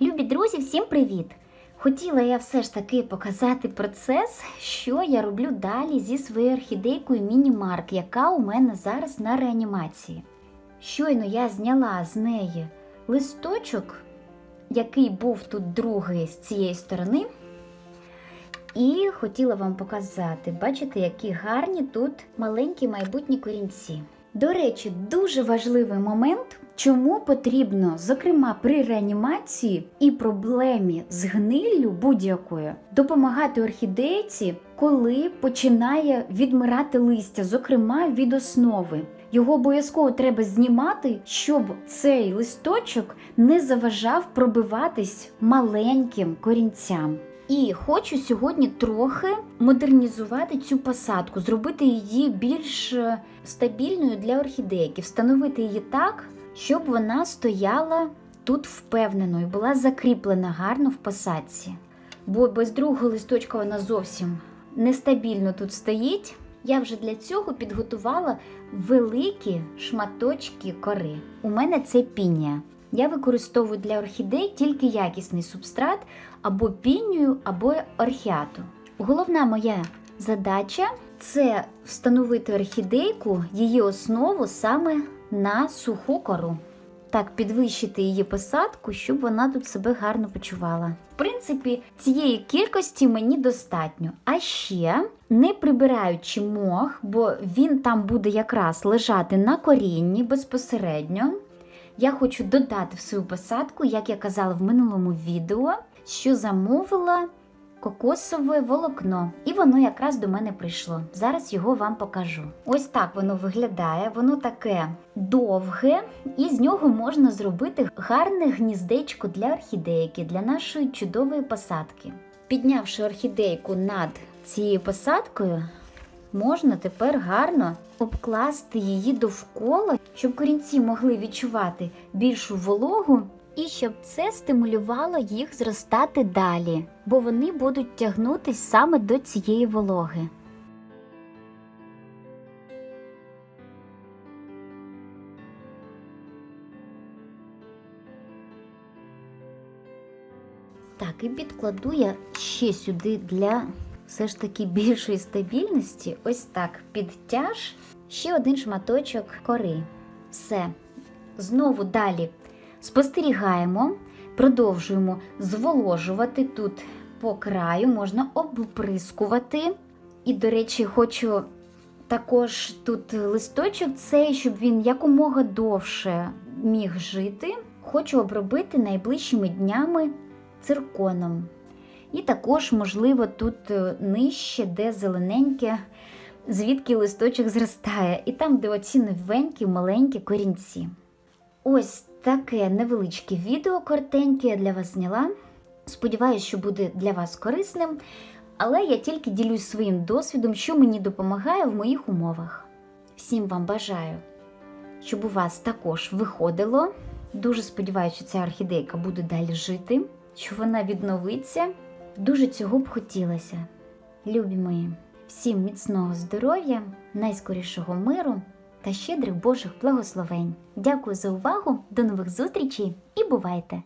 Любі друзі, всім привіт! Хотіла я все ж таки показати процес, що я роблю далі зі своєю орхідейкою Міні-Марк, яка у мене зараз на реанімації. Щойно я зняла з неї листочок, який був тут другий з цієї сторони. І хотіла вам показати, бачите, які гарні тут маленькі майбутні корінці. До речі, дуже важливий момент, чому потрібно, зокрема при реанімації і проблемі з гниллю будь-якою, допомагати орхідейці, коли починає відмирати листя, зокрема від основи. Його обов'язково треба знімати, щоб цей листочок не заважав пробиватись маленьким корінцям. І хочу сьогодні трохи модернізувати цю посадку, зробити її більш е, стабільною для орхідейки, встановити її так, щоб вона стояла тут впевнено і була закріплена гарно в посадці. Бо без другого листочка вона зовсім нестабільно тут стоїть. Я вже для цього підготувала великі шматочки кори. У мене це пінія. Я використовую для орхідей тільки якісний субстрат або пінію, або орхіату. Головна моя задача це встановити орхідейку, її основу саме на суху кору. Так, підвищити її посадку, щоб вона тут себе гарно почувала. В принципі, цієї кількості мені достатньо. А ще не прибираючи мох, бо він там буде якраз лежати на корінні безпосередньо. Я хочу додати в свою посадку, як я казала в минулому відео, що замовила кокосове волокно. І воно якраз до мене прийшло. Зараз його вам покажу. Ось так воно виглядає, воно таке довге, і з нього можна зробити гарне гніздечко для орхідейки, для нашої чудової посадки. Піднявши орхідейку над цією посадкою, можна тепер гарно обкласти її довкола, щоб корінці могли відчувати більшу вологу і щоб це стимулювало їх зростати далі, бо вони будуть тягнутись саме до цієї вологи. Так, і підкладу я ще сюди для все ж таки більшої стабільності. Ось так підтяж ще один шматочок кори. Все. Знову далі спостерігаємо, продовжуємо зволожувати тут по краю, можна обприскувати. І, до речі, хочу також тут листочок цей, щоб він якомога довше міг жити. Хочу обробити найближчими днями цирконом. І також, можливо, тут е, нижче, де зелененьке, звідки листочок зростає, і там, де оці новенькі, маленькі корінці. Ось таке невеличке відео коротеньке я для вас зняла. Сподіваюсь, що буде для вас корисним, але я тільки ділюсь своїм досвідом, що мені допомагає в моїх умовах. Всім вам бажаю, щоб у вас також виходило. Дуже сподіваюся, що ця орхідейка буде далі жити, що вона відновиться. Дуже цього б хотілося. Любі мої, всім міцного здоров'я, найскорішого миру та щедрих Божих благословень. Дякую за увагу, до нових зустрічей і бувайте!